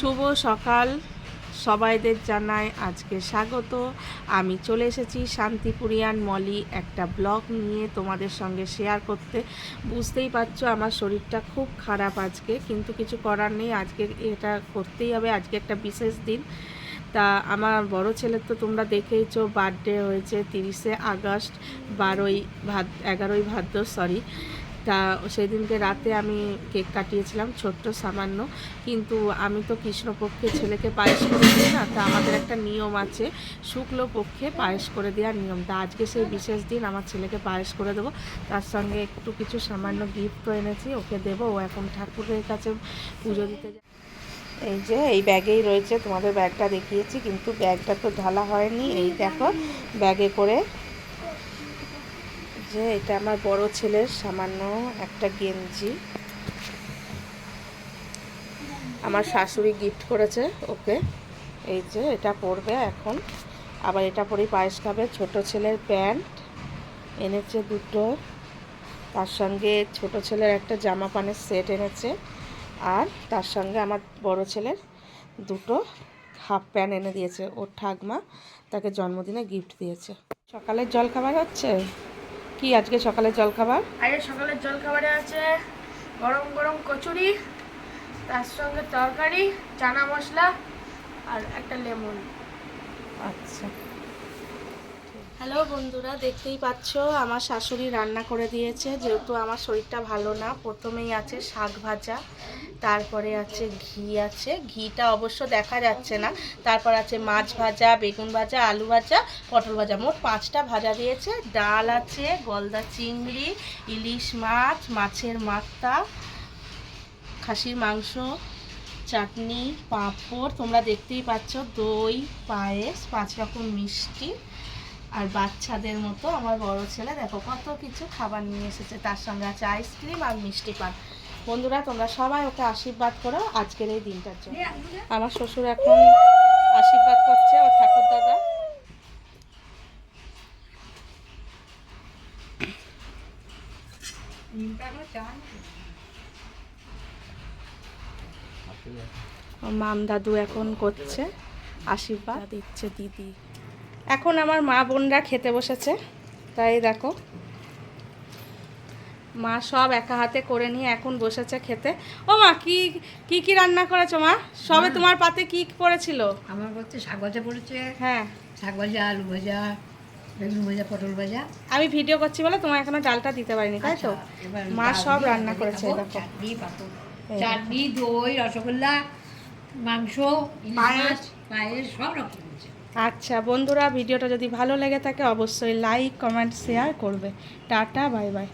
শুভ সকাল। সবাইদের জানাই আজকে স্বাগত। আমি চলে এসেছি শান্তিপুরিয়ান মলি একটা ব্লগ নিয়ে তোমাদের সঙ্গে শেয়ার করতে। বুঝতেই পারছ আমার শরীরটা খুব খারাপ আজকে, কিন্তু কিছু করার নেই। আজকে এটা করতেই হবে। আজকে একটা বিশেষ দিন। তা আমার বড় ছেলের তো তোমরা দেখেইছো বার্থডে হয়েছে তিরিশে আগস্ট, বারোই ভাদ এগারোই ভাদ্র সরি তা সেই দিনকে রাতে আমি কেক কাটিয়েছিলাম, ছোট্ট সামান্য। কিন্তু আমি তো কৃষ্ণপক্ষে ছেলেকে পায়েস করে দিই না, তা আমাদের একটা নিয়ম আছে শুক্ল পক্ষে পায়েস করে দেওয়ার নিয়ম। তা আজকে সেই বিশেষ দিন আমার ছেলেকে পায়েস করে দেবো। তার সঙ্গে একটু কিছু সামান্য গিফটও এনেছি, ওকে দেবো। ও এখন ঠাকুরের কাছে পুজো দিতে যায়। এই যে, এই ব্যাগেই রয়েছে, তোমাদের ব্যাগটা দেখিয়েছি, কিন্তু ব্যাগটা তো ঢালা হয়নি। এই দেখো, ব্যাগে করে যে এটা আমার বড় ছেলের সামান্য একটা গেঞ্জি। আমার শাশুড়ি গিফট করেছে ওকে। এই যে এটা পরবে এখন। আবার এটা পরেই পায়েস খাবে। ছোট ছেলের প্যান্ট এনেছে দুটো। তার সঙ্গে ছোট ছেলের একটা জামা পানের সেট এনেছে। আর তার সঙ্গে আমার বড় ছেলের দুটো হাফ প্যান্ট এনে দিয়েছে। ওর ঠাকমা তাকে জন্মদিনে গিফট দিয়েছে। সকালের জল খাবার হচ্ছে? কি আজকে সকালে জল খাবার আজকে সকালের জল খাবারে আছে গরম গরম কচুরি তার সঙ্গে তরকারি চানা মশলা আর একটা লেমন। আচ্ছা। হ্যালো বন্ধুরা, দেখতেই পাচ্ছ আমার শাশুড়ি রান্না করে দিয়েছে। যেহেতু আমার শরীরটা ভালো না, প্রথমেই আছে শাক ভাজা, তারপরে আছে ঘি আছে। ঘিটা অবশ্য দেখা যাচ্ছে না। তারপর আছে মাছ ভাজা, বেগুন ভাজা, আলু ভাজা, পটল ভাজা। মোট পাঁচটা ভাজা দিয়েছে। ডাল আছে, গলদা চিংড়ি, ইলিশ মাছ, মাছের মাথা, খাসির মাংস, চাটনি, পাঁপড়। তোমরা দেখতেই পাচ্ছ দই, পায়েস, পাঁচ রকম মিষ্টি। আর বাচ্চাদের মতো আমার বড় ছেলে দেখো কত কিছু খাবার নিয়ে এসেছে। তার সঙ্গে আছে আইসক্রিম আর মিষ্টি পান। বন্ধুরা তোমরা সবাই ওকে আশীর্বাদ করো আজকের এই দিনটার জন্য। আমার শ্বশুর এখন আশীর্বাদ করছে ওর ঠাকুর দাদা। মাম দাদু এখন করছে আশীর্বাদ। দিচ্ছে দিদি। এখন আমার মা বোনরা খেতে বসেছে। তাই দেখো। মা সব একা হাতে করে নিয়ে এখন বসেছে খেতে। ও মা কি কি কি রান্না করেছ মা? সবে তোমার পাতে কি পড়েছিল? আমার বলতে শাক ভাজা পড়েছে। হ্যাঁ। শাক ভাজা আলু ভাজা বেগুন ভাজা পটল ভাজা। আমি ভিডিও করছি বলে তোমার এখনও ডালটা দিতে পারিনি তাই তো? আচ্ছা, মা সব রান্না করেছে দেখো। চাটনি দই রসগোল্লা মাংস পায়েস। মাছ পায়েস সব রকম হয়েছে। আচ্ছা বন্ধুরা, ভিডিওটা যদি ভালো লেগে থাকে, অবশ্যই লাইক কমেন্ট শেয়ার করবে। Tata bye bye